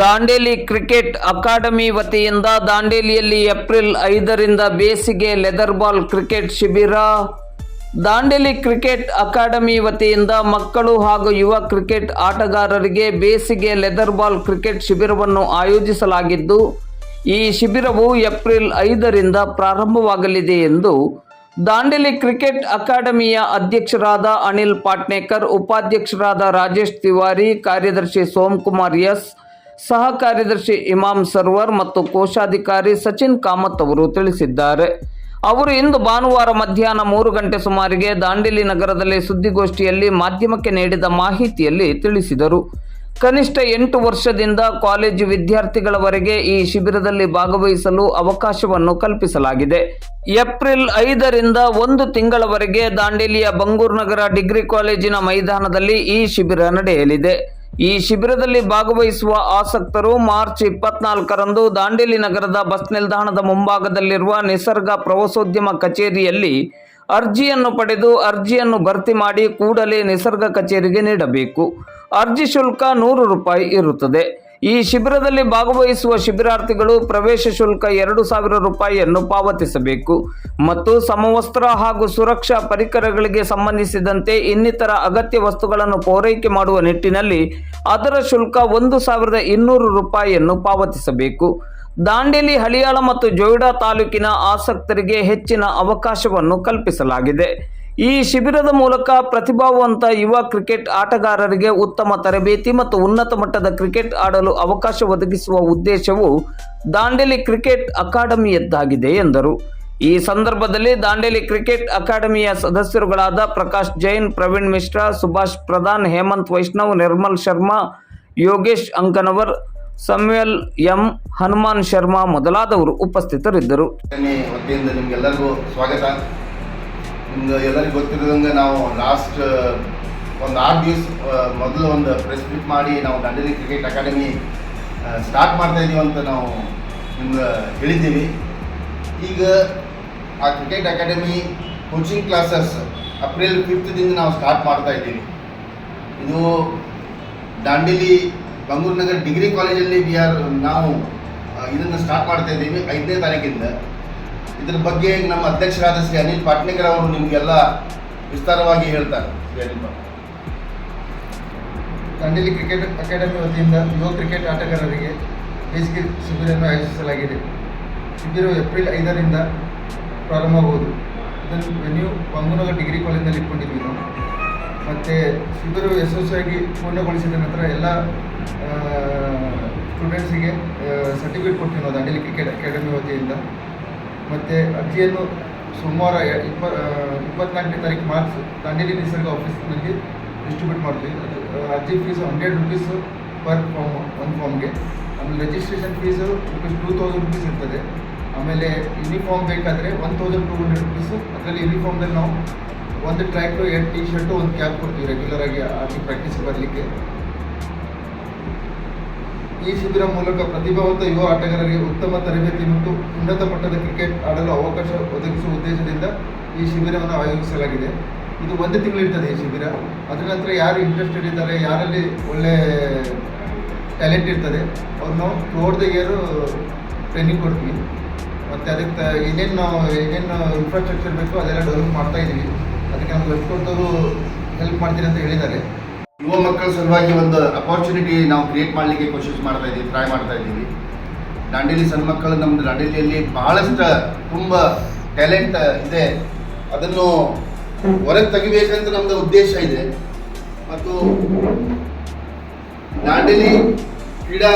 Dandeli cricket academy ವತಿಯಿಂದ ದಾಂಡೇಲಿಯಲ್ಲಿ April ಐದರಿಂದ ಬೇಸಿಗೆ ಲೆದರ್ ಬಾಲ್ ಕ್ರಿಕೆಟ್ ಶಿಬಿರ. ದಾಂಡೇಲಿ ಕ್ರಿಕೆಟ್ ಅಕಾಡೆಮಿ ವತಿಯಿಂದ ಮಕ್ಕಳು ಹಾಗೂ ಯುವ ಕ್ರಿಕೆಟ್ ಆಟಗಾರರಿಗೆ ಬೇಸಿಗೆ ಲೆದರ್ ಬಾಲ್ ಕ್ರಿಕೆಟ್ ಶಿಬಿರವನ್ನು ಆಯೋಜಿಸಲಾಗಿದ್ದು, ಈ ಶಿಬಿರವು ಏಪ್ರಿಲ್ ಐದರಿಂದ ಪ್ರಾರಂಭವಾಗಲಿದೆ ಎಂದು ದಾಂಡೇಲಿ ಕ್ರಿಕೆಟ್ ಅಕಾಡೆಮಿಯ ಅಧ್ಯಕ್ಷರಾದ ಅನಿಲ್ ಪಾಟ್ನೇಕರ್, ಉಪಾಧ್ಯಕ್ಷರಾದ ರಾಜೇಶ್ ತಿವಾರಿ, ಕಾರ್ಯದರ್ಶಿ ಸೋಮಕುಮಾರ್ ಎಸ್ ಸಹ ಕಾರ್ಯದರ್ಶಿ ಇಮಾಮ್ ಸರ್ವರ್ ಮತ್ತು ಕೋಶಾಧಿಕಾರಿ ಸಚಿನ್ ಕಾಮತ್ ಅವರು ತಿಳಿಸಿದ್ದಾರೆ. ಅವರು ಇಂದು ಭಾನುವಾರ ಮಧ್ಯಾಹ್ನ ಮೂರು ಗಂಟೆ ಸುಮಾರಿಗೆ ದಾಂಡೇಲಿ ನಗರದಲ್ಲಿ ಸುದ್ದಿಗೋಷ್ಠಿಯಲ್ಲಿ ಮಾಧ್ಯಮಕ್ಕೆ ನೀಡಿದ ಮಾಹಿತಿಯಲ್ಲಿ ತಿಳಿಸಿದರು. ಕನಿಷ್ಠ ಎಂಟು ವರ್ಷದಿಂದ ಕಾಲೇಜು ವಿದ್ಯಾರ್ಥಿಗಳವರೆಗೆ ಈ ಶಿಬಿರದಲ್ಲಿ ಭಾಗವಹಿಸಲು ಅವಕಾಶವನ್ನು ಕಲ್ಪಿಸಲಾಗಿದೆ. ಏಪ್ರಿಲ್ ಐದರಿಂದ ಒಂದು ತಿಂಗಳವರೆಗೆ ದಾಂಡೇಲಿಯ ಬಂಗೂರು ನಗರ ಡಿಗ್ರಿ ಕಾಲೇಜಿನ ಮೈದಾನದಲ್ಲಿ ಈ ಶಿಬಿರ ನಡೆಯಲಿದೆ. ಈ ಶಿಬಿರದಲ್ಲಿ ಭಾಗವಹಿಸುವ ಆಸಕ್ತರು ಮಾರ್ಚ್ ಇಪ್ಪತ್ನಾಲ್ಕರಂದು ದಾಂಡೇಲಿ ನಗರದ ಬಸ್ ನಿಲ್ದಾಣದ ಮುಂಭಾಗದಲ್ಲಿರುವ ನಿಸರ್ಗ ಪ್ರವಾಸೋದ್ಯಮ ಕಚೇರಿಯಲ್ಲಿ ಅರ್ಜಿಯನ್ನು ಪಡೆದು ಅರ್ಜಿಯನ್ನು ಭರ್ತಿ ಮಾಡಿ ಕೂಡಲೇ ನಿಸರ್ಗ ಕಚೇರಿಗೆ ನೀಡಬೇಕು. ಅರ್ಜಿ ಶುಲ್ಕ ನೂರು ರೂಪಾಯಿ ಇರುತ್ತದೆ. ಈ ಶಿಬಿರದಲ್ಲಿ ಭಾಗವಹಿಸುವ ಶಿಬಿರಾರ್ಥಿಗಳು ಪ್ರವೇಶ ಶುಲ್ಕ ಎರಡು ಸಾವಿರ ರೂಪಾಯಿಯನ್ನು ಪಾವತಿಸಬೇಕು ಮತ್ತು ಸಮವಸ್ತ್ರ ಹಾಗೂ ಸುರಕ್ಷಾ ಪರಿಕರಗಳಿಗೆ ಸಂಬಂಧಿಸಿದಂತೆ ಇನ್ನಿತರ ಅಗತ್ಯ ವಸ್ತುಗಳನ್ನು ಪೂರೈಕೆ ಮಾಡುವ ನಿಟ್ಟಿನಲ್ಲಿ ಅದರ ಶುಲ್ಕ ಒಂದು ಸಾವಿರದ ಇನ್ನೂರು ರೂಪಾಯಿಯನ್ನು ಪಾವತಿಸಬೇಕು. ದಾಂಡೇಲಿ, ಹಳಿಯಾಳ ಮತ್ತು ಜೋಯಿಡಾ ತಾಲೂಕಿನ ಆಸಕ್ತರಿಗೆ ಹೆಚ್ಚಿನ ಅವಕಾಶವನ್ನು ಕಲ್ಪಿಸಲಾಗಿದೆ. ಈ ಶಿಬಿರದ ಮೂಲಕ ಪ್ರತಿಭಾವಂತ ಯುವ ಕ್ರಿಕೆಟ್ ಆಟಗಾರರಿಗೆ ಉತ್ತಮ ತರಬೇತಿ ಮತ್ತು ಉನ್ನತ ಮಟ್ಟದ ಕ್ರಿಕೆಟ್ ಆಡಲು ಅವಕಾಶ ಒದಗಿಸುವ ಉದ್ದೇಶವು ದಾಂಡೇಲಿ ಕ್ರಿಕೆಟ್ ಅಕಾಡೆಮಿಯದ್ದಾಗಿದೆ ಎಂದರು. ಈ ಸಂದರ್ಭದಲ್ಲಿ ದಾಂಡೇಲಿ ಕ್ರಿಕೆಟ್ ಅಕಾಡೆಮಿಯ ಸದಸ್ಯರುಗಳಾದ ಪ್ರಕಾಶ್ ಜೈನ್, ಪ್ರವೀಣ್ ಮಿಶ್ರಾ, ಸುಭಾಷ್ ಪ್ರಧಾನ್, ಹೇಮಂತ್ ವೈಷ್ಣವ್, ನಿರ್ಮಲ್ ಶರ್ಮಾ, ಯೋಗೇಶ್ ಅಂಕನವರ್ ಸಮ್ಯಲ್ ಎಂ, ಹನುಮಾನ್ ಶರ್ಮಾ ಮೊದಲಾದವರು ಉಪಸ್ಥಿತರಿದ್ದರು. ನಿಮ್ಗೆ ಎಲ್ಲರಿಗೂ ಗೊತ್ತಿರೋದಂಗೆ ನಾವು ಲಾಸ್ಟ್ ಒಂದು ಆರು ದಿವಸ ಮೊದಲು ಒಂದು ಪ್ರೆಸ್ ಮೀಟ್ ಮಾಡಿ ನಾವು ದಂಡಲಿ ಕ್ರಿಕೆಟ್ ಅಕಾಡೆಮಿ ಸ್ಟಾರ್ಟ್ ಮಾಡ್ತಾ ಇದೀವಿ ಅಂತ ನಾವು ನಿಮ್ಗೆ ಹೇಳಿದ್ದೀವಿ. ಈಗ ಆ cricket academy coaching classes April ಫಿಫ್ತ್ದಿಂದ ನಾವು ಸ್ಟಾರ್ಟ್ ಮಾಡ್ತಾ ಇದ್ದೀವಿ. ಇದು ದಾಂಡೇಲಿ ಬಂಗೂರು ನಗರ ಡಿಗ್ರಿ ಕಾಲೇಜಲ್ಲಿ ವಿ ಆರ್ ನಾವು ಇದನ್ನು ಸ್ಟಾರ್ಟ್ ಮಾಡ್ತಾ ಇದ್ದೀವಿ ಐದನೇ ತಾರೀಕಿಂದ. ಇದ್ರ ಬಗ್ಗೆ ನಮ್ಮ ಅಧ್ಯಕ್ಷರಾದ ಶ್ರೀ ಅನಿಲ್ ಪಾಟ್ನೇಕರ್ ಅವರು ನಿಮಗೆಲ್ಲ ವಿಸ್ತಾರವಾಗಿ ಹೇಳ್ತಾರೆ. ಶ್ರೀ ಅನಿಲ್ ಪಾಟ್ನೇಕರ್. ದಾಂಡೇಲಿ ಕ್ರಿಕೆಟ್ ಅಕಾಡೆಮಿ ವತಿಯಿಂದ ಯುವ ಕ್ರಿಕೆಟ್ ಆಟಗಾರರಿಗೆ ಬೇಸಿಗೆ ಶಿಬಿರವನ್ನು ಆಯೋಜಿಸಲಾಗಿದೆ. ಶಿಬಿರವು ಏಪ್ರಿಲ್ ಐದರಿಂದ ಪ್ರಾರಂಭವಾಗುವುದು. ಇದನ್ನು ವೆನ್ಯೂ ಪಂಗುನಗರ್ ಡಿಗ್ರಿ ಕಾಲೇಜಿನಲ್ಲಿ ಇಟ್ಕೊಂಡಿದ್ವಿ ನಾವು. ಮತ್ತು ಶಿಬಿರವು ಯಶಸ್ವಿಯಾಗಿ ಪೂರ್ಣಗೊಳಿಸಿದ ನಂತರ ಎಲ್ಲ ಸ್ಟೂಡೆಂಟ್ಸಿಗೆ ಸರ್ಟಿಫಿಕೇಟ್ ಕೊಡ್ತೀವಿ ನಾವು ದಾಂಡೇಲಿ ಕ್ರಿಕೆಟ್ ಅಕಾಡೆಮಿ ವತಿಯಿಂದ. ಮತ್ತು ಅರ್ಜಿಯನ್ನು ಸೋಮವಾರ ಇಪ್ಪ ಇಪ್ಪತ್ನಾಲ್ಕನೇ ತಾರೀಕು ಮಾರ್ಚ್ ದಾಂಡೇಲಿ ನಿಸರ್ಗ ಆಫೀಸ್ನಲ್ಲಿ ಡಿಸ್ಟ್ರಿಬ್ಯೂಟ್ ಮಾಡ್ತೀವಿ. ಅರ್ಜಿ fees hundred rupees per form ಒಂದು ಫಾರ್ಮ್ಗೆ ಆಮೇಲೆ registration fees rupees two thousand rupees ಇರ್ತದೆ. ಆಮೇಲೆ ಯೂನಿಫಾರ್ಮ್ ಬೇಕಾದರೆ one thousand two hundred rupees ಅದರಲ್ಲಿ ಯೂನಿಫಾರ್ಮ್ದಲ್ಲಿ ನಾವು ಒಂದು ಟ್ರ್ಯಾಕು ಎರಡು ಟಿ ಶರ್ಟು ಒಂದು ಕ್ಯಾಪ್ ಕೊಡ್ತೀವಿ ರೆಗ್ಯುಲರಾಗಿ ಆಗಿ ಪ್ರಾಕ್ಟೀಸ್ ಬರಲಿಕ್ಕೆ. ಈ ಶಿಬಿರ ಮೂಲಕ ಪ್ರತಿಭಾವಂತ ಯುವ ಆಟಗಾರರಿಗೆ ಉತ್ತಮ ತರಬೇತಿ ಮತ್ತು ಉನ್ನತ ಮಟ್ಟದ ಕ್ರಿಕೆಟ್ ಆಡಲು ಅವಕಾಶ ಒದಗಿಸುವ ಉದ್ದೇಶದಿಂದ ಈ ಶಿಬಿರವನ್ನು ಆಯೋಜಿಸಲಾಗಿದೆ. ಇದು ಒಂದು ತಿಂಗಳು ಇರ್ತದೆ ಈ ಶಿಬಿರ. ಅದರ ನಂತರ ಯಾರು ಇಂಟ್ರೆಸ್ಟೆಡ್ ಇದ್ದಾರೆ, ಯಾರಲ್ಲಿ ಒಳ್ಳೆ ಟ್ಯಾಲೆಂಟ್ ಇರ್ತದೆ ಅವ್ರು ನಾವು ಥ್ರೂಔಟ್ ದ ಇಯರು ಟ್ರೈನಿಂಗ್ ಕೊಡ್ತೀವಿ. ಮತ್ತು ಅದಕ್ಕೆ ಏನೇನು ನಾವು, ಏನೇನು ಇನ್ಫ್ರಾಸ್ಟ್ರಕ್ಚರ್ ಬೇಕು ಅದೆಲ್ಲ ಡೆವಲಪ್ ಮಾಡ್ತಾ ಇದ್ದೀವಿ ಅದಕ್ಕೆ ನಮ್ಮ ವೆಬ್ಕೊಟ್ಟವರು ಹೆಲ್ಪ್ ಮಾಡ್ತೀನಿ ಅಂತ ಹೇಳಿದ್ದಾರೆ. ಯುವ ಮಕ್ಕಳ ಸಲುವಾಗಿ ಒಂದು ಅಪಾರ್ಚುನಿಟಿ ನಾವು ಕ್ರಿಯೇಟ್ ಮಾಡಲಿಕ್ಕೆ ಕೋಶಿಸ್ ಮಾಡ್ತಾ ಇದ್ದೀವಿ ಟ್ರೈ ಮಾಡ್ತಾ ಇದ್ದೀವಿ. ದಾಂಡೇಲಿ ಸಣ್ಣ ಮಕ್ಕಳು ನಮ್ಮದು ದಾಂಡೇಲಿಯಲ್ಲಿ ಬಹಳಷ್ಟು ತುಂಬ ಟ್ಯಾಲೆಂಟ್ ಇದೆ. ಅದನ್ನು ಹೊರಗೆ ತೆಗಿಬೇಕಂತ ನಮ್ಮದು ಉದ್ದೇಶ ಇದೆ. ಮತ್ತು ದಾಂಡೇಲಿ ಕ್ರೀಡಾ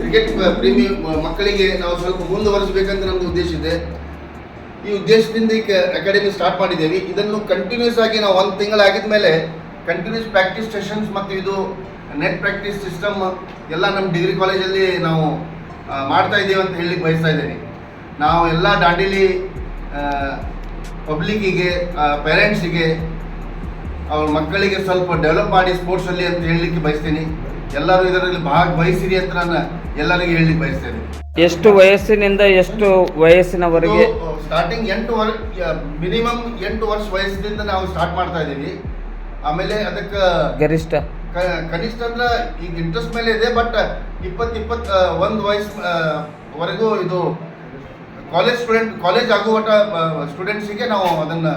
ಕ್ರಿಕೆಟ್ ಪ್ರೇಮಿ ಮಕ್ಕಳಿಗೆ ನಾವು ಸ್ವಲ್ಪ ಮುಂದುವರಿಸಬೇಕಂತ ನಮ್ಮದು ಉದ್ದೇಶ ಇದೆ. ಈ ಉದ್ದೇಶದಿಂದ ಅಕಾಡೆಮಿ ಸ್ಟಾರ್ಟ್ ಮಾಡಿದ್ದೇವೆ. ಇದನ್ನು ಕಂಟಿನ್ಯೂಸ್ ಆಗಿ ನಾವು ಒಂದು ತಿಂಗಳಾಗಿದ ಮೇಲೆ ಕಂಟಿನ್ಯೂಸ್ ಪ್ರಾಕ್ಟೀಸ್ ಸೆಷನ್ಸ್ ಮತ್ತು ಇದು ನೆಟ್ ಪ್ರಾಕ್ಟೀಸ್ ಸಿಸ್ಟಮ್ ಎಲ್ಲ ನಮ್ಮ ಡಿಗ್ರಿ ಕಾಲೇಜಲ್ಲಿ ನಾವು ಮಾಡ್ತಾ ಇದ್ದೀವಿ ಅಂತ ಹೇಳಲಿಕ್ಕೆ ಬಯಸ್ತಾ ಇದ್ದೀನಿ. ನಾವು ಎಲ್ಲ ದಾಂಡೇಲಿ ಪಬ್ಲಿಕ್ಕಿಗೆ ಪೇರೆಂಟ್ಸಿಗೆ ಅವ್ರ ಮಕ್ಕಳಿಗೆ ಸ್ವಲ್ಪ ಡೆವಲಪ್ ಮಾಡಿ ಸ್ಪೋರ್ಟ್ಸಲ್ಲಿ ಅಂತ ಹೇಳಲಿಕ್ಕೆ ಬಯಸ್ತೀನಿ. ಎಲ್ಲರೂ ಇದರಲ್ಲಿ ಭಾಗವಹಿಸಿರಿ ಅಂತ ನಾನು ಎಲ್ಲರಿಗೂ ಹೇಳಲಿಕ್ಕೆ ಬಯಸ್ತೇನೆ. ಎಷ್ಟು ವಯಸ್ಸಿನಿಂದ ಎಷ್ಟು ವಯಸ್ಸಿನವರೆಗೆ? ಸ್ಟಾರ್ಟಿಂಗ್ ಎಂಟು ವರ್ಷ ಮಿನಿಮಮ್ ಎಂಟು ವರ್ಷ ವಯಸ್ಸಿನಿಂದ ನಾವು ಸ್ಟಾರ್ಟ್ ಮಾಡ್ತಾ ಇದ್ದೀವಿ. ಆಮೇಲೆ ಅದಕ್ಕೆ ಗರಿಷ್ಠ. ಕನಿಷ್ಠ ಅಂದ್ರೆ ಈಗ ಇಂಟ್ರೆಸ್ಟ್ ಮೇಲೆ ಇದೆ ಬಟ್ ಇಪ್ಪತ್ತು ಇಪ್ಪತ್ತು ಒಂದು ವಯಸ್ಸು ವರೆಗೂ ಇದು ಕಾಲೇಜ್ ಸ್ಟೂಡೆಂಟ್ ಕಾಲೇಜ್ ಆಗುವಟ ಸ್ಟೂಡೆಂಟ್ಸಿಗೆ ನಾವು ಅದನ್ನ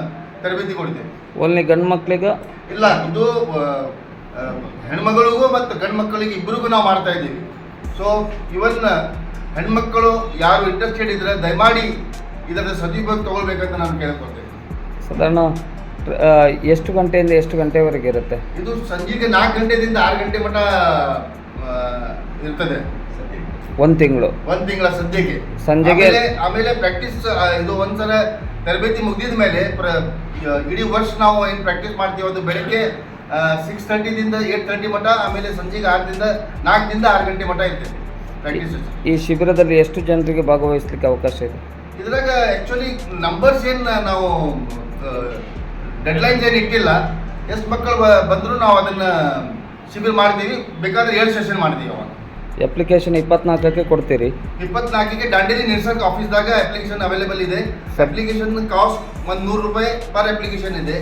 ತರಬೇತಿ ಕೊಡ್ತೇವೆ. ಓನ್ಲಿ ಗಂಡು ಮಕ್ಕಳಿಗೆ ಇಲ್ಲ ಇದು ಹೆಣ್ಮಗಳಿಗೂ ಮತ್ತು ಗಂಡು ಮಕ್ಕಳಿಗೆ ಇಬ್ಬರಿಗೂ ನಾವು ಮಾಡ್ತಾ ಇದ್ದೀವಿ. ಸೊ ಇವನ್ ಹೆಣ್ಮಕ್ಕಳು ಯಾರು ಇಂಟ್ರೆಸ್ಟೆಡ್ ಇದ್ರೆ ದಯಮಾಡಿ ಇದರ ಸದುಪಯೋಗ ತಗೊಳ್ಬೇಕಂತ ನಾನು ಕೇಳ್ಕೊಳ್ತೇನೆ. ಸಾಧಾರಣ ಎಷ್ಟು ಗಂಟೆಯಿಂದ ಎಷ್ಟು ಗಂಟೆವರೆಗೆ ಇರುತ್ತೆ? ಇದು ಸಂಜೆಗೆ ನಾಲ್ಕು ಗಂಟೆದಿಂದ ಆರು ಗಂಟೆ ಮಟ್ಟ ಆ, ಇರ್ತದೆ ಒಂದು ತಿಂಗಳು. ಒಂದು ತಿಂಗಳ ಸದ್ಯಕ್ಕೆ. ಸಂಜೆಗೆ- ಆಮೇಲೆ ಆಮೇಲೆ ಪ್ರಾಕ್ಟೀಸ್ ಇದು ಒಂದ್ಸಲ ತರಬೇತಿ ಮುಗಿದ ಮೇಲೆ ಪ್ರ- ಇಡೀ ವರ್ಷ ನಾವು ಏನು ಪ್ರಾಕ್ಟೀಸ್ ಮಾಡ್ತೀವಿ ಅದು ಬೆಳಗ್ಗೆ ಸಿಕ್ಸ್ ತರ್ಟಿದಿಂದ ಏಟ್ ತರ್ಟಿ ಮಟ್ಟ ಆಮೇಲೆ ಸಂಜೆಗೆ ಆರರಿಂದ ನಾಲ್ಕರಿಂದ ಆರು ಗಂಟೆ ಮಟ್ಟ ಇರ್ತದೆ ಪ್ರಾಕ್ಟೀಸ್ ಈ ಶಿಬಿರದಲ್ಲಿ ಎಷ್ಟು ಜನರಿಗೆ ಭಾಗವಹಿಸಲಿಕ್ಕೆ ಅವಕಾಶ ಇದೆ? ಇದ್ರಾಗ ಆ್ಯಕ್ಚುಲಿ ನಂಬರ್ಸ್ ಏನು ನಾವು ಡೆಡ್ಲೈನ್ಸ್ ಏನು ಇಟ್ಟಿಲ್ಲ. ಎಷ್ಟು ಮಕ್ಕಳು ಬಂದರೂ ನಾವು ಅದನ್ನು ಶಿಬಿರ ಮಾಡ್ತೀವಿ. ಬೇಕಾದ್ರೆ ಏಳು ಸೆಷನ್ ಮಾಡ್ತೀವಿ ಅವಾಗ. ಅಪ್ಲಿಕೇಶನ್ ಇಪ್ಪತ್ನಾಲ್ಕಕ್ಕೆ ಕೊಡ್ತೀರಿ. ಇಪ್ಪತ್ನಾಲ್ಕಿಗೆ ದಾಂಡೇಲಿ ನಿರ್ಸರ್ಕ್ ಆಫೀಸ್ದಾಗ ಅಪ್ಲಿಕೇಶನ್ ಅವೈಲೇಬಲ್ ಇದೆ. ಅಪ್ಲಿಕೇಶನ್ ಕಾಸ್ಟ್ ಒಂದು ನೂರು ರೂಪಾಯಿ ಪರ್ ಅಪ್ಲಿಕೇಶನ್ ಇದೆ.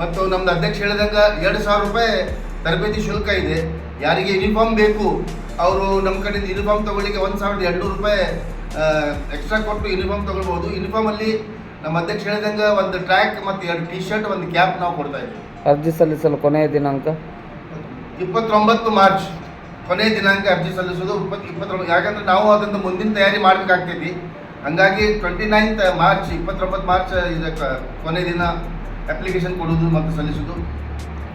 ಮತ್ತು ನಮ್ದು ಅಧ್ಯಕ್ಷ ಹೇಳಿದಂಗ ಎರಡು ಸಾವಿರ ರೂಪಾಯಿ ತರಬೇತಿ ಶುಲ್ಕ ಇದೆ. ಯಾರಿಗೆ ಯೂನಿಫಾರ್ಮ್ ಬೇಕು ಅವರು ನಮ್ಮ ಕಡೆಯಿಂದ ಯೂನಿಫಾರ್ಮ್ ತಗೊಳ್ಳಿಕ್ಕೆ ಒಂದು ಸಾವಿರದ ಎರಡುನೂರು ರೂಪಾಯಿ ಎಕ್ಸ್ಟ್ರಾ ಕೊಟ್ಟು ಯೂನಿಫಾರ್ಮ್ ತಗೊಳ್ಬೋದು ಯೂನಿಫಾರ್ಮಲ್ಲಿ ನಮ್ಮ ಅಧ್ಯಕ್ಷ ಹೇಳಿದಂಗೆ ಒಂದು ಟ್ರ್ಯಾಕ್ ಮತ್ತು ಎರಡು ಟಿ ಶರ್ಟ್ ಒಂದು ಕ್ಯಾಪ್ ನಾವು ಕೊಡ್ತಾ ಇದ್ದೀವಿ ಅರ್ಜಿ ಸಲ್ಲಿಸಲು ಕೊನೆಯ ದಿನಾಂಕ? ಇಪ್ಪತ್ತೊಂಬತ್ತು ಮಾರ್ಚ್. ಕೊನೆಯ ದಿನಾಂಕ ಅರ್ಜಿ ಸಲ್ಲಿಸೋದು ಇಪ್ಪತ್ತು ಇಪ್ಪತ್ತೊಂಬತ್ತು ಯಾಕಂದ್ರೆ ನಾವು ಅದನ್ನು ಮುಂದಿನ ತಯಾರಿ ಮಾಡಬೇಕಾಗ್ತೈತಿ. ಹಂಗಾಗಿ ಟ್ವೆಂಟಿ ನೈನ್ತ್ ಮಾರ್ಚ್ ಇಪ್ಪತ್ತೊಂಬತ್ತು ಮಾರ್ಚ್ ಇದಕ್ಕೆ ಕೊನೆ ದಿನ ಅಪ್ಲಿಕೇಶನ್ ಕೊಡೋದು ಮತ್ತು ಸಲ್ಲಿಸೋದು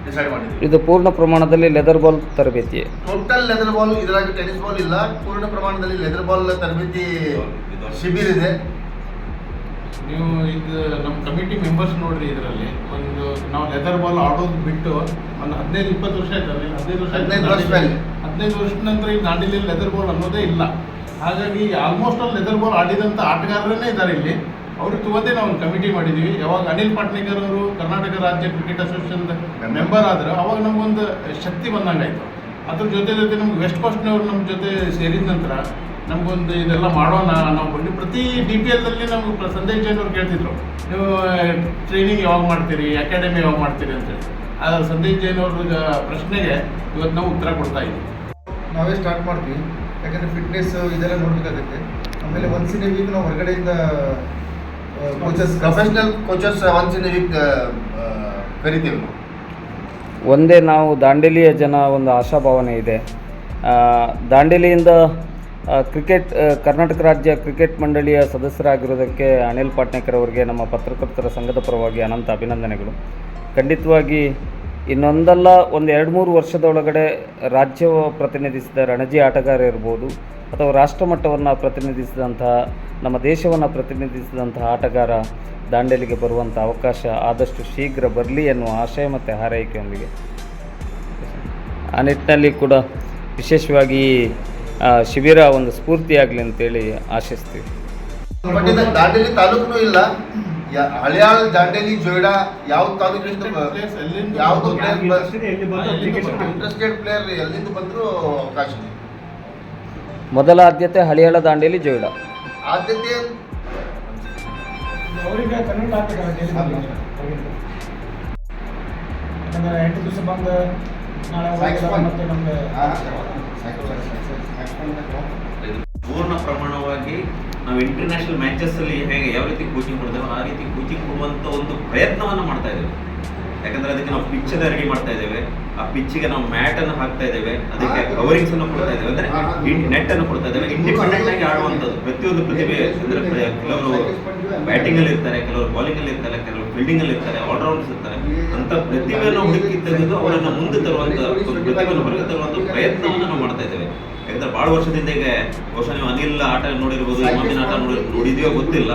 ಡಿಸೈಡ್ ಮಾಡಿದ್ವಿ. ಇದು ಪೂರ್ಣ ಪ್ರಮಾಣದಲ್ಲಿ ಲೆದರ್ ಬಾಲ್ ತರಬೇತಿ ಟೋಟಲ್ ಲೆದರ್ ಬಾಲ್ ಇದರಾಗಿ ಟೆನಿಸ್ ಬಾಲ್ ಇಲ್ಲ. ಪೂರ್ಣ ಪ್ರಮಾಣದಲ್ಲಿ ಲೆದರ್ ಬಾಲ್ ತರಬೇತಿ ಶಿಬಿರ ಇದೆ. ನೀವು ಇದು ನಮ್ಮ ಕಮಿಟಿ ಮೆಂಬರ್ಸ್ ನೋಡ್ರಿ ಇದರಲ್ಲಿ. ಒಂದು ನಾವು ಲೆದರ್ ಬಾಲ್ ಆಡೋದು ಬಿಟ್ಟು ಒಂದು ಹದಿನೈದು ಇಪ್ಪತ್ತು ವರ್ಷ ಆಯ್ತು ಅಲ್ಲಿ ಹದಿನೈದು ವರ್ಷ ಹದಿನೈದು ವರ್ಷ ಹದಿನೈದು ವರ್ಷದ ನಂತರ ಈ ನಾಡಿಲಿ ಲೆದರ್ ಬಾಲ್ ಅನ್ನೋದೇ ಇಲ್ಲ. ಹಾಗಾಗಿ ಆಲ್ಮೋಸ್ಟ್ ಆಲ್ ಲೆದರ್ ಬಾಲ್ ಆಡಿದಂಥ ಆಟಗಾರರೇ ಇದ್ದಾರೆ ಇಲ್ಲಿ. ಅವ್ರಿಗೆ ತುಂಬದೇ ನಾವು ಒಂದು ಕಮಿಟಿ ಮಾಡಿದ್ದೀವಿ ಯಾವಾಗ ಅನಿಲ್ ಪಾಟ್ನೇಕರ್ ಅವರು ಕರ್ನಾಟಕ ರಾಜ್ಯ ಕ್ರಿಕೆಟ್ ಅಸೋಸಿಯೇಷನ್ ಮೆಂಬರ್ ಆದರೆ ಅವಾಗ ನಮಗೊಂದು ಶಕ್ತಿ ಬಂದಂಗಾಯಿತು. ಅದ್ರ ಜೊತೆ ಜೊತೆ ನಮ್ಗೆ ವೆಸ್ಟ್ ಕೋಸ್ಟ್ನವ್ರು ನಮ್ಮ ಜೊತೆ ಸೇರಿದ ನಂತರ ನಮಗೊಂದು ಇದೆಲ್ಲ ಮಾಡೋಣ ನಾವು ಬಂದು ಪ್ರತಿ ಡಿ ಪಿ ಎಲ್ದಲ್ಲಿ ನಮ್ಗೆ ಸಂದೇಶ್ ಜೈನ್ ಅವ್ರು ಕೇಳ್ತಿದ್ರು. ನೀವು ಟ್ರೈನಿಂಗ್ ಯಾವಾಗ ಮಾಡ್ತೀರಿ ಅಕಾಡೆಮಿ ಯಾವಾಗ ಮಾಡ್ತೀರಿ ಅಂತೇಳಿ ಆ ಸಂದೇಶ್ ಜೈನ್ ಅವ್ರ ಪ್ರಶ್ನೆಗೆ ಇವತ್ತು ನಾವು ಉತ್ತರ ಕೊಡ್ತಾ ಇದ್ದೀವಿ. ನಾವೇ ಸ್ಟಾರ್ಟ್ ಮಾಡ್ತೀವಿ. ಯಾಕಂದರೆ ಫಿಟ್ನೆಸ್ ಇದೆಲ್ಲ ನೋಡಬೇಕಾಗುತ್ತೆ. ಆಮೇಲೆ ಒನ್ಸ್ ಇನ್ ವೀಕ್ ನಾವು ಹೊರಗಡೆಯಿಂದ coaches professional coaches once in week ಕರಿತೀವಿ ನಾವು. ಒಂದೇ ನಾವು ದಾಂಡೇಲಿಯ ಜನ ಒಂದು ಆಶಾಭಾವನೆ ಇದೆ. ಆ, ದಾಂಡೇಲಿಯಿಂದ ಕ್ರಿಕೆಟ್ ಕರ್ನಾಟಕ ರಾಜ್ಯ ಕ್ರಿಕೆಟ್ ಮಂಡಳಿಯ ಸದಸ್ಯರಾಗಿರೋದಕ್ಕೆ ಅನಿಲ್ ಪಾಟ್ನೇಕರ್ ಅವರಿಗೆ ನಮ್ಮ ಪತ್ರಕರ್ತರ ಸಂಘದ ಪರವಾಗಿ ಅನಂತ ಅಭಿನಂದನೆಗಳು. ಖಂಡಿತವಾಗಿ ಇನ್ನೊಂದಲ್ಲ ಒಂದು ಎರಡು ಮೂರು ವರ್ಷದೊಳಗಡೆ ರಾಜ್ಯ ಪ್ರತಿನಿಧಿಸಿದ ರಣಜಿ ಆಟಗಾರ ಇರ್ಬೋದು ಅಥವಾ ರಾಷ್ಟ್ರಮಟ್ಟವನ್ನು ಪ್ರತಿನಿಧಿಸಿದಂತಹ ನಮ್ಮ ದೇಶವನ್ನು ಪ್ರತಿನಿಧಿಸಿದಂತಹ ಆಟಗಾರ ದಾಂಡೇಲಿಗೆ ಬರುವಂಥ ಅವಕಾಶ ಆದಷ್ಟು ಶೀಘ್ರ ಬರಲಿ ಎನ್ನುವ ಆಶಯ ಮತ್ತು ಹಾರೈಕೆಯೊಂದಿಗೆ. ಆ ನಿಟ್ಟಿನಲ್ಲಿ ಕೂಡ ವಿಶೇಷವಾಗಿ ಶಿಬಿರ ಒಂದು ಸ್ಫೂರ್ತಿಯಾಗಲಿ ಅಂತೇಳಿ ಆಶಿಸ್ತೀವಿ. ಬಟ್ ಇದು ದಾಂಡೇಲಿ ತಾಲೂಕು ಇಲ್ಲ. ಹಳಿಯಾಳ ದಾಂಡೇಲಿ ಜೋಯ್ಡಾ ಯಾವ ತಾಲೂಕಿಂದ ಎಲ್ಲಿಂದ ಯಾವುದು ಬಂದ್ರು? ಇಂಟ್ರೆಸ್ಟೆಡ್ ಪ್ಲೇಯರ್ ಎಲ್ಲಿಂದ ಬಂದರೂ ಅವಕಾಶ ಮೊದಲ ಆದ್ಯತೆ ಹಳಿಯಾಳ ದಾಂಡೇಲಿ ಜೋಯ್ಡಾ. ಆದ್ಯತೆ? ಎಂಟು ದಿವಸ ಬಂದು ನಾಳೆ ಮತ್ತೆ ನಮ್ಗೆ ಪೂರ್ಣ ಪ್ರಮಾಣವಾಗಿ ನಾವು ಇಂಟರ್ನ್ಯಾಷನಲ್ ಮ್ಯಾಚಸ್ ಅಲ್ಲಿ ಹೇಗೆ ಯಾವ ರೀತಿ ಕೋಚಿಂಗ್ ಕೊಡ್ತೇವೆ ಆ ರೀತಿ ಕೋಚಿಂಗ್ ಕೊಡುವಂತ ಒಂದು ಪ್ರಯತ್ನವನ್ನ ಮಾಡ್ತಾ ಇದ್ದೇವೆ. ಯಾಕಂದ್ರೆ ಅದಕ್ಕೆ ನಾವು ಪಿಚ್ ಅನ್ನ ರೆಡಿ ಮಾಡ್ತಾ ಇದ್ದೇವೆ. ಆ ಪಿಚ್ಗೆ ನಾವು ಮ್ಯಾಟ್ ಅನ್ನು ಹಾಕ್ತಾ ಇದ್ದೇವೆ. ಅದಕ್ಕೆ ಕವರಿಂಗ್ಸ್ ಅನ್ನು ಕೊಡ್ತಾ ಇದ್ದೇವೆ. ಅಂದ್ರೆ ನೆಟ್ ಅನ್ನು ಕೊಡ್ತಾ ಇದ್ದೇವೆ. ಇಂಡಿಪೆಂಡೆಂಟ್ ಆಗಿ ಆಡುವಂಥದ್ದು. ಪ್ರತಿಯೊಂದು ಪ್ರತಿಭೆ ಅಂದ್ರೆ ಕೆಲವರು ಬ್ಯಾಟಿಂಗ್ ಅಲ್ಲಿ ಇರ್ತಾರೆ ಕೆಲವರು ಬೌಲಿಂಗ್ ಅಲ್ಲಿ ಇರ್ತಾರೆ ಕೆಲವರು ಫೀಲ್ಡಿಂಗ್ ಅಲ್ಲಿ ಇರ್ತಾರೆ ಆಲ್ರೌಂಡರ್ಸ್ ಇರ್ತಾರೆ. ಅಂತ ಪ್ರತಿಭೆಯನ್ನು ಹುಡುಕಿ ತೆಗೆದು ಅವರನ್ನು ಮುಂದೆ ತರುವಂತ ಪ್ರತಿಭೆಯನ್ನು ಹೊರಗೆ ತರುವಂತ ಪ್ರಯತ್ನವನ್ನು ನಾವು ಮಾಡ್ತಾ ಇದ್ದೇವೆ. ಯಾಕಂದ್ರೆ ಬಹಳ ವರ್ಷದಿಂದ ಈಗ ಬಹುಶಃ ನೀವು ಅನಿಲ್ ಆಟ ನೋಡಿರ್ಬೋದು ಇಮಾಮಿನ ಆಟ ನೋಡಿ ನೋಡಿದೆಯೋ ಗೊತ್ತಿಲ್ಲ.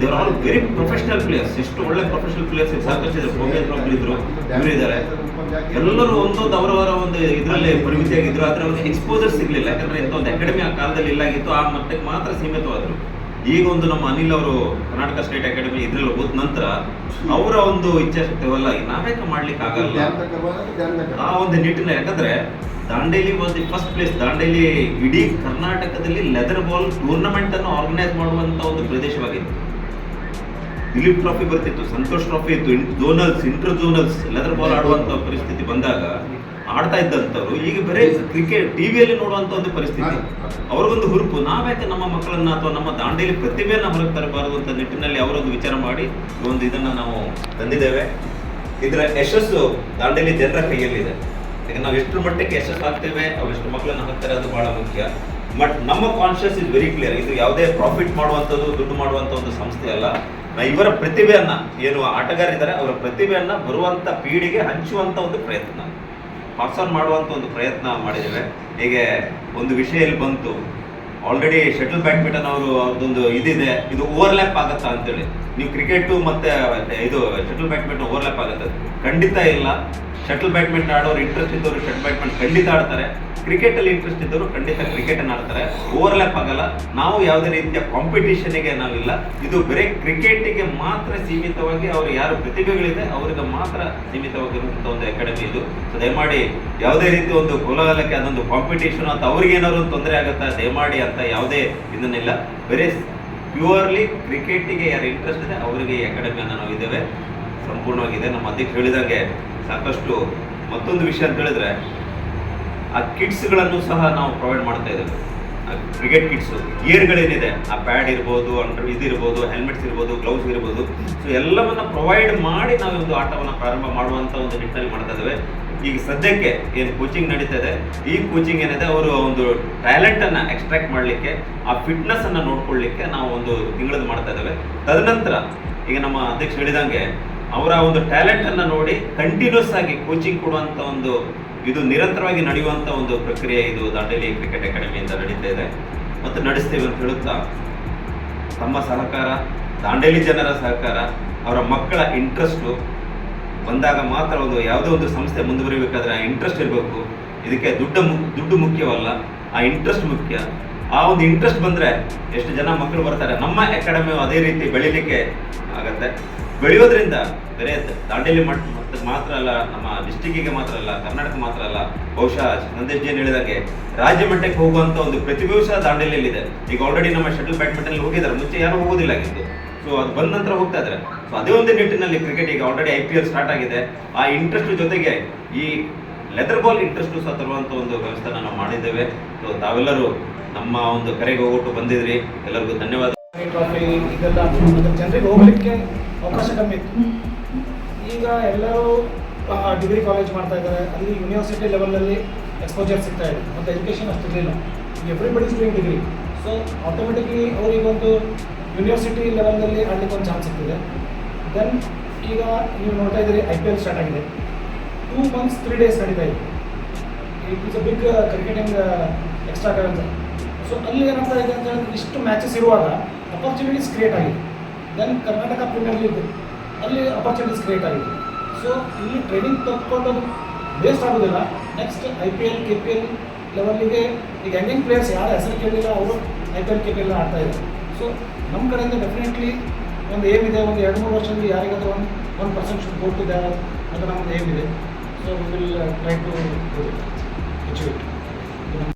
ದೇವರ್ ಆಲ್ ವೆರಿ ಪ್ರೊಫೆಷನಲ್ ಪ್ಲೇಯರ್ಸ್ ಎಷ್ಟು ಒಳ್ಳೆ ಪ್ರೊಫೆಷನಲ್ ಪ್ಲೇಯರ್ಸ್ ಸಾಕಷ್ಟು ಇದ್ರು ಭೋಗೇಂದ್ರ ಒಬ್ರು ಇದ್ರು. ಇವರು ಇದ್ದಾರೆ. ಎಲ್ಲರೂ ಒಂದೊಂದು ಅವರವರ ಒಂದು ಇದರಲ್ಲಿ ಪರಿಮಿತಿಯಾಗಿದ್ರು. ಆದ್ರೆ ಅವ್ರಿಗೆ ಎಕ್ಸ್ಪೋಸರ್ ಸಿಗ್ಲಿಲ್ಲ. ಯಾಕಂದ್ರೆ ಇಂಥ ಒಂದು ಅಕಾಡೆಮಿ ಆ ಕಾಲದಲ್ಲಿ ಇಲ್ಲಾಗಿತ್ತು ಆ ಮಟ್ಟಕ್ಕೆ ಮಾತ್ರ ಸೀಮಿತವಾದ್ರು. ಈಗ ಒಂದು ನಮ್ಮ ಅನಿಲ್ ಅವರು ಕರ್ನಾಟಕ ಸ್ಟೇಟ್ ಅಕಾಡೆಮಿ ಇದ್ರಲ್ಲಿ ಹೋದ ನಂತರ ಅವರ ಒಂದು ಇಚ್ಛಾಶಕ್ತಿವಲ್ಲ ನಾವೇಕ ಮಾಡ್ಲಿಕ್ಕೆ ಆಗಲ್ಲ. ಆ ಒಂದು ನಿಟ್ಟಿನ ಯಾಕಂದ್ರೆ Dandeli was the first place Dandeli ಇಡೀ ಕರ್ನಾಟಕದಲ್ಲಿ ಲೆದರ್ ಬಾಲ್ ಟೂರ್ನಮೆಂಟ್ ಅನ್ನು ಆರ್ಗನೈಸ್ ಮಾಡುವಂತ ಒಂದು ಪ್ರದೇಶವಾಗಿತ್ತು. ದಿಲೀಪ್ ಟ್ರಾಫಿ ಬರ್ತಿತ್ತು ಸಂತೋಷ್ ಟ್ರಾಫಿ ಇತ್ತು. Zonals inter zonals leather ball ಆಡುವಂತ ಪರಿಸ್ಥಿತಿ ಬಂದಾಗ ಆಡ್ತಾ ಇದ್ದಂಥವ್ರು ಈಗ ಬರೀ ಕ್ರಿಕೆಟ್ ಟಿವಿಯಲ್ಲಿ ನೋಡುವಂತ ಒಂದು ಪರಿಸ್ಥಿತಿ. ಅವ್ರಿಗೊಂದು ಹುರುಪು. ನಾವ್ಯಾಕೆ ನಮ್ಮ ಮಕ್ಕಳನ್ನ ಅಥವಾ ನಮ್ಮ ದಾಂಡೇಲಿ ಪ್ರತಿಭೆಯನ್ನ ಹೊರಗೆ ತರಬಾರದು ಅಂತ ನಿಟ್ಟಿನಲ್ಲಿ ಅವರೊಂದು ವಿಚಾರ ಮಾಡಿ ಒಂದು ಇದನ್ನ ನಾವು ತಂದಿದ್ದೇವೆ. ಇದರ ಯಶಸ್ಸು ದಾಂಡೇಲಿ ಜನರ ಕೈಯಲ್ಲಿದೆ. ಯಾಕಂದ್ರೆ ನಾವು ಎಷ್ಟು ಮಟ್ಟಕ್ಕೆ ಯಶಸ್ಸು ಆಗ್ತೇವೆ ಅವ್ರು ಎಷ್ಟು ಮಕ್ಕಳನ್ನ ಹಾಕ್ತಾರೆ ಅದು ಬಹಳ ಮುಖ್ಯ. ಬಟ್ ನಮ್ಮ ಕಾನ್ಶಿಯಸ್ ಇಸ್ ವೆರಿ ಕ್ಲಿಯರ್ ಇದು ಯಾವುದೇ ಪ್ರಾಫಿಟ್ ಮಾಡುವಂಥದ್ದು ದುಡ್ಡು ಮಾಡುವಂಥ ಒಂದು ಸಂಸ್ಥೆ ಅಲ್ಲ. ಇವರ ಪ್ರತಿಭೆಯನ್ನ ಏನು ಆಟಗಾರಿದ್ದಾರೆ ಅವರ ಪ್ರತಿಭೆಯನ್ನ ಬರುವಂತ ಪೀಳಿಗೆ ಹಂಚುವಂತ ಒಂದು ಪ್ರಯತ್ನ. ಪಾಸ್ ಆನ್ ಮಾಡುವಂತ ಒಂದು ಪ್ರಯತ್ನ ಮಾಡಿದ್ದೇವೆ. ಹೀಗೆ ಒಂದು ವಿಷಯ ಇಲ್ಲಿ ಬಂತು. ಆಲ್ರೆಡಿ ಶಟಲ್ ಬ್ಯಾಡ್ಮಿಂಟನ್ ಅವರು ಅವ್ರದ್ದೊಂದು ಇದಿದೆ. ಇದು ಓವರ್ಲ್ಯಾಪ್ ಆಗತ್ತಾ ಅಂತೇಳಿ. ನೀವು ಕ್ರಿಕೆಟ್ ಮತ್ತೆ ಇದು ಶಟಲ್ ಬ್ಯಾಡ್ಮಿಂಟನ್ ಓವರ್ಲ್ಯಾಪ್ ಆಗುತ್ತೆ. ಖಂಡಿತ ಇಲ್ಲ. ಶಟಲ್ ಬ್ಯಾಡ್ಮಿಂಟನ್ ಆಡೋರು ಇಂಟ್ರೆಸ್ಟ್ ಇದ್ದವರು ಶಟಲ್ ಬ್ಯಾಡ್ಮಿಂಟನ್ ಖಂಡಿತ ಆಡ್ತಾರೆ. ಕ್ರಿಕೆಟ್ ಅಲ್ಲಿ ಇಂಟ್ರೆಸ್ಟ್ ಇದ್ದವರು ಖಂಡಿತ ಕ್ರಿಕೆಟ್ ಅನ್ನು ಆಡ್ತಾರೆ. ಓವರ್ಲ್ಯಾಪ್ ಆಗಲ್ಲ. ನಾವು ಯಾವುದೇ ರೀತಿಯ ಕಾಂಪಿಟೇಷನ್ಗೆ ನಾವಿಲ್ಲ ಇದು ಬರೀ ಕ್ರಿಕೆಟಿಗೆ ಮಾತ್ರ ಸೀಮಿತವಾಗಿ ಅವರು ಯಾರು ಪ್ರತಿಭೆಗಳಿದೆ ಅವರಿಗೆ ಮಾತ್ರ ಸೀಮಿತವಾಗಿರುವಂಥ ಒಂದು ಅಕಾಡೆಮಿ ಇದು. ಸೊ ದಯಮಾಡಿ ಯಾವುದೇ ರೀತಿ ಒಂದು ಕೋಲಾಹಲಕ್ಕೆ ಅದೊಂದು ಕಾಂಪಿಟೇಷನ್ ಅಂತ ಅವ್ರಿಗೆ ಏನಾದ್ರು ತೊಂದರೆ ಆಗುತ್ತಾ? ದಯಮಾಡಿ ಅಂತ ಯಾವುದೇ ಇದನ್ನಿಲ್ಲ ಬರೀ ಪ್ಯೂರ್ಲಿ ಕ್ರಿಕೆಟಿಗೆ ಯಾರು ಇಂಟ್ರೆಸ್ಟ್ ಇದೆ, ಅವರಿಗೆ ಈ ಅಕಾಡೆಮಿಯನ್ನು ನಾವು ಇದ್ದೇವೆ. ಸಂಪೂರ್ಣವಾಗಿದೆ. ನಮ್ಮ ಅಧ್ಯಕ್ಷ ಹೇಳಿದಂಗೆ ಸಾಕಷ್ಟು ಮತ್ತೊಂದು ವಿಷಯ ಅಂತ ಹೇಳಿದ್ರೆ, ಆ ಕಿಟ್ಸ್ಗಳನ್ನು ಸಹ ನಾವು ಪ್ರೊವೈಡ್ ಮಾಡ್ತಾ ಇದ್ದೇವೆ. ಕ್ರಿಕೆಟ್ ಕಿಟ್ಸ್ ಗೇರ್ಗಳೇನಿದೆ ಆ ಪ್ಯಾಡ್ ಇರ್ಬೋದು ಅಂಡರ್ ಇದಿರ್ಬೋದು ಹೆಲ್ಮೆಟ್ಸ್ ಇರ್ಬೋದು ಗ್ಲೌಸ್ ಇರ್ಬೋದು. ಸೊ ಎಲ್ಲವನ್ನ ಪ್ರೊವೈಡ್ ಮಾಡಿ ನಾವು ಒಂದು ಆಟವನ್ನು ಪ್ರಾರಂಭ ಮಾಡುವಂತ ಒಂದು ನಿಟ್ಟಿನಲ್ಲಿ ಮಾಡ್ತಾ ಇದ್ದೇವೆ. ಈಗ ಸದ್ಯಕ್ಕೆ ಏನು ಕೋಚಿಂಗ್ ನಡೀತಾ ಇದೆ, ಈ ಕೋಚಿಂಗ್ ಏನಿದೆ, ಅವರು ಒಂದು ಟ್ಯಾಲೆಂಟ್ ಅನ್ನ ಎಕ್ಸ್ಟ್ರಾಕ್ಟ್ ಮಾಡಲಿಕ್ಕೆ, ಆ ಫಿಟ್ನೆಸ್ ಅನ್ನ ನೋಡ್ಕೊಳ್ಳಿಕ್ಕೆ ನಾವು ಒಂದು ತಿಂಗಳದ್ದು ಮಾಡ್ತಾ ಇದ್ದೇವೆ. ತದನಂತರ, ಈಗ ನಮ್ಮ ಅಧ್ಯಕ್ಷ ಹೇಳಿದಂಗೆ ಅವರ ಒಂದು ಟ್ಯಾಲೆಂಟ್ ಅನ್ನ ನೋಡಿ ಕಂಟಿನ್ಯೂಸ್ ಆಗಿ ಕೋಚಿಂಗ್ ಕೊಡುವಂಥ ಒಂದು ಇದು ನಿರಂತರವಾಗಿ ನಡೆಯುವಂತ ಒಂದು ಪ್ರಕ್ರಿಯೆ ಇದು ದಾಂಡೇಲಿ ಕ್ರಿಕೆಟ್ ಅಕಾಡೆಮಿಯಿಂದ ನಡೀತಾ ಇದೆ. ಮತ್ತು ನಡೆಸ್ತೇವೆ ಅಂತ ಹೇಳುತ್ತಾ, ತಮ್ಮ ಸಹಕಾರ, ದಾಂಡೇಲಿ ಜನರ ಸಹಕಾರ, ಅವರ ಮಕ್ಕಳ ಇಂಟ್ರೆಸ್ಟು ಬಂದಾಗ ಮಾತ್ರ ಒಂದು ಯಾವುದೋ ಒಂದು ಸಂಸ್ಥೆ ಮುಂದುವರಿಬೇಕಾದ್ರೆ ಆ ಇಂಟ್ರೆಸ್ಟ್ ಇರಬೇಕು. ಇದಕ್ಕೆ ದುಡ್ಡು ದುಡ್ಡು ಮುಖ್ಯವಲ್ಲ, ಆ ಇಂಟ್ರೆಸ್ಟ್ ಮುಖ್ಯ. ಆ ಒಂದು ಇಂಟ್ರೆಸ್ಟ್ ಬಂದರೆ ಎಷ್ಟು ಜನ ಮಕ್ಕಳು ಬರ್ತಾರೆ, ನಮ್ಮ ಅಕಾಡೆಮಿ ಅದೇ ರೀತಿ ಬೆಳೀಲಿಕ್ಕೆ ಆಗತ್ತೆ. ಬೆಳೆಯೋದ್ರಿಂದ ಬರೇ ದಾಂಡೇಲಿ ಮಟ್ಟ ಮಾತ್ರ ಅಲ್ಲ, ನಮ್ಮ ಡಿಸ್ಟಿಕ್ಕಿಗೆ ಮಾತ್ರ ಅಲ್ಲ, ಕರ್ನಾಟಕ ಮಾತ್ರ ಅಲ್ಲ, ಬಹುಶಃ ನಂದೇಶ್ ಜೈನ್ ಹೇಳಿದಾಗೆ ರಾಜ್ಯ ಮಟ್ಟಕ್ಕೆ ಹೋಗುವಂತ ಒಂದು ಪ್ರತಿಭೆಯೂ ಸಹ ದಾಂಡೇಲಿಯಲ್ಲಿದೆ. ಈಗ ಆಲ್ರೆಡಿ ನಮ್ಮ ಶಟಲ್ ಬ್ಯಾಡ್ಮಿಂಟನ್ ಹೋಗಿದ್ದಾರೆ, ಮುಂಚೆ ಯಾರು ಹೋಗೋದಿಲ್ಲ ಆಗಿತ್ತು ಸೊ ಅದು ಬಂದ ನಂತರ ಹೋಗ್ತಾ ಇದ್ದಾರೆ. ಸೊ ಅದೇ ಒಂದು ನಿಟ್ಟಿನಲ್ಲಿ ಕ್ರಿಕೆಟ್ ಈಗ already I P L start ಆಗಿದೆ. ಆ ಇಂಟ್ರೆಸ್ಟ್ ಜೊತೆಗೆ ಈ ಲೆದರ್ ಬಾಲ್ ಇಂಟ್ರೆಸ್ಟ್ ಸಹ ತರುವಂತ ಒಂದು ವ್ಯವಸ್ಥೆನ ನಾವು ಮಾಡಿದ್ದೇವೆ. ಸೊ ತಾವೆಲ್ಲರೂ ನಮ್ಮ ಒಂದು ಕರೆಗೆ ಹೋಗ್ಬಿಟ್ಟು ಬಂದಿದ್ರಿ. ಎಲ್ಲರಿಗೂ ಧನ್ಯವಾದ. ಜನರಿಗೆ ಹೋಗ್ಲಿಕ್ಕೆ ಅವಕಾಶ ಕಮ್ಮಿ ಇತ್ತು. ಈಗ ಎಲ್ಲರೂ ಡಿಗ್ರಿ ಕಾಲೇಜ್ ಮಾಡ್ತಾ ಇದ್ದಾರೆ. ಅಲ್ಲಿ ಯೂನಿವರ್ಸಿಟಿ ಲೆವೆಲಲ್ಲಿ ಎಕ್ಸ್ಪೋಜರ್ ಸಿಗ್ತಾ ಇದೆ. ಮತ್ತು education ಅಷ್ಟಿರಲಿಲ್ಲ everybody doing degree so automatically ಅವರಿಗೊಂದು ಯೂನಿವರ್ಸಿಟಿ ಲೆವೆಲ್ನಲ್ಲಿ ಆಡಲಿಕ್ಕೆ ಒಂದು ಚಾನ್ಸ್ ಸಿಗ್ತಿದೆ. ದೆನ್ ಈಗ ನೀವು ನೋಡ್ತಾ ಇದ್ದೀರಿ ಐ ಪಿ ಎಲ್ ಸ್ಟಾರ್ಟ್ ಆಗಿದೆ. ಟೂ ಮಂತ್ಸ್ ತ್ರೀ ಡೇಸ್ ನಡೀತಾ ಇದೆ. It is a big cricketing extra currents so ಅಲ್ಲಿ ಏನಾಗ್ತಾ ಇದೆ ಅಂತ ಇಷ್ಟು ಮ್ಯಾಚಸ್ ಇರುವಾಗ ಅಪರ್ಚುನಿಟೀಸ್ ಕ್ರಿಯೇಟ್ ಆಗಿದೆ. ದೆನ್ ಕರ್ನಾಟಕ ಪ್ರೀಮಿಯರ್ ಲೀಗ್ ಅಲ್ಲಿ ಅಪರ್ಚುನಿಟೀಸ್ ಕ್ರಿಯೇಟ್ ಆಗಿದೆ ಸೊ ಇಲ್ಲಿ ಟ್ರೈನಿಂಗ್ ತಗೊಂಡು ವೇಸ್ಟ್ ಆಗೋದಿಲ್ಲ. Next I P L K P L ಲೆವೆಲ್ಲಿಗೆ ಈಗ ಯಂಗಿಂಗ್ ಪ್ಲೇಯರ್ಸ್ ಯಾರು ಹೆಸರು ಕೇಳಿಲ್ಲ, ಅವರು I P L K P L ಆಡ್ತಾ ಇದ್ದಾರೆ. ಸೊ ನಮ್ಮ ಕಡೆಯಿಂದ ಡೆಫಿನೆಟ್ಲಿ ಒಂದು ಏಮ್ ಇದೆ. ಒಂದು ಎರಡು ಮೂರು ವರ್ಷದಲ್ಲಿ ಯಾರಿಗಾದ್ರೂ ಒಂದು ಒನ್ ಪರ್ಸೆಂಟ್ ಹೋಗ್ತಿದೆ ಅದು ನಮ್ಮದು ಏಮ್ ಇದೆ. So will try to it